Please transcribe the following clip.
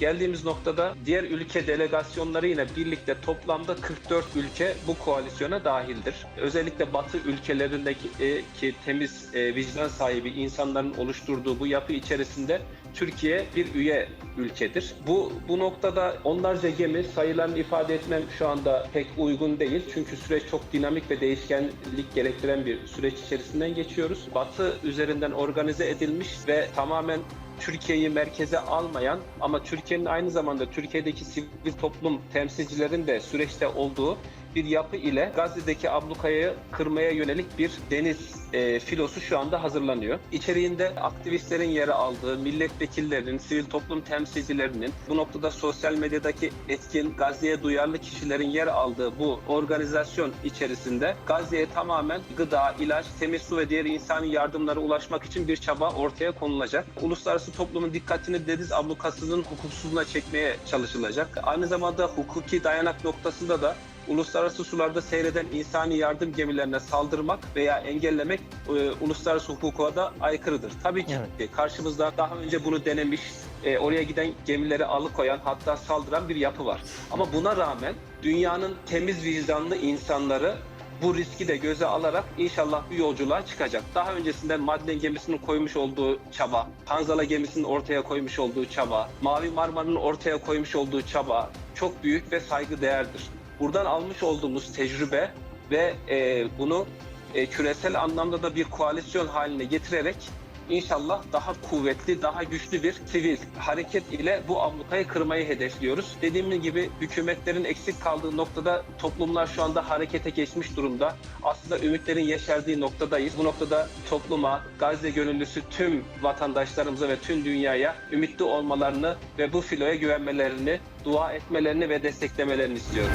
Geldiğimiz noktada diğer ülke delegasyonları yine birlikte toplamda 44 ülke bu koalisyona dahildir. Özellikle Batı ülkelerindeki e, ki temiz e, vicdan sahibi insanların oluşturduğu bu yapı içerisinde Türkiye bir üye ülkedir. Bu bu noktada onlarca gemi sayılarını ifade etmem şu anda pek uygun değil. Çünkü süreç çok dinamik ve değişkenlik gerektiren bir süreç içerisinden geçiyoruz. Batı üzerinden organize edilmiş ve tamamen Türkiye'yi merkeze almayan ama Türkiye'nin aynı zamanda Türkiye'deki sivil toplum temsilcilerin de süreçte olduğu bir yapı ile Gazze'deki ablukayı kırmaya yönelik bir deniz e, filosu şu anda hazırlanıyor. İçeriğinde aktivistlerin yer aldığı, milletvekillerinin, sivil toplum temsilcilerinin, bu noktada sosyal medyadaki etkin, Gazze'ye duyarlı kişilerin yer aldığı bu organizasyon içerisinde Gazze'ye tamamen gıda, ilaç, temiz su ve diğer insani yardımlara ulaşmak için bir çaba ortaya konulacak. Uluslararası toplumun dikkatini deniz ablukasının hukuksuzluğuna çekmeye çalışılacak. Aynı zamanda hukuki dayanak noktasında da uluslararası sularda seyreden insani yardım gemilerine saldırmak veya engellemek e, uluslararası hukuka da aykırıdır. Tabii ki karşımızda daha önce bunu denemiş, e, oraya giden gemileri alıkoyan hatta saldıran bir yapı var. Ama buna rağmen dünyanın temiz vicdanlı insanları bu riski de göze alarak inşallah bu yolculuğa çıkacak. Daha öncesinde Madlen gemisinin koymuş olduğu çaba, Hanzala gemisinin ortaya koymuş olduğu çaba, Mavi Marmara'nın ortaya koymuş olduğu çaba çok büyük ve saygıdeğerdir. Buradan almış olduğumuz tecrübe ve e, bunu e, küresel anlamda da bir koalisyon haline getirerek inşallah daha kuvvetli, daha güçlü bir sivil hareket ile bu ablukayı kırmayı hedefliyoruz. Dediğim gibi hükümetlerin eksik kaldığı noktada toplumlar şu anda harekete geçmiş durumda. Aslında ümitlerin yeşerdiği noktadayız. Bu noktada topluma, Gazze gönüllüsü tüm vatandaşlarımıza ve tüm dünyaya ümitli olmalarını ve bu filoya güvenmelerini, dua etmelerini ve desteklemelerini istiyorum.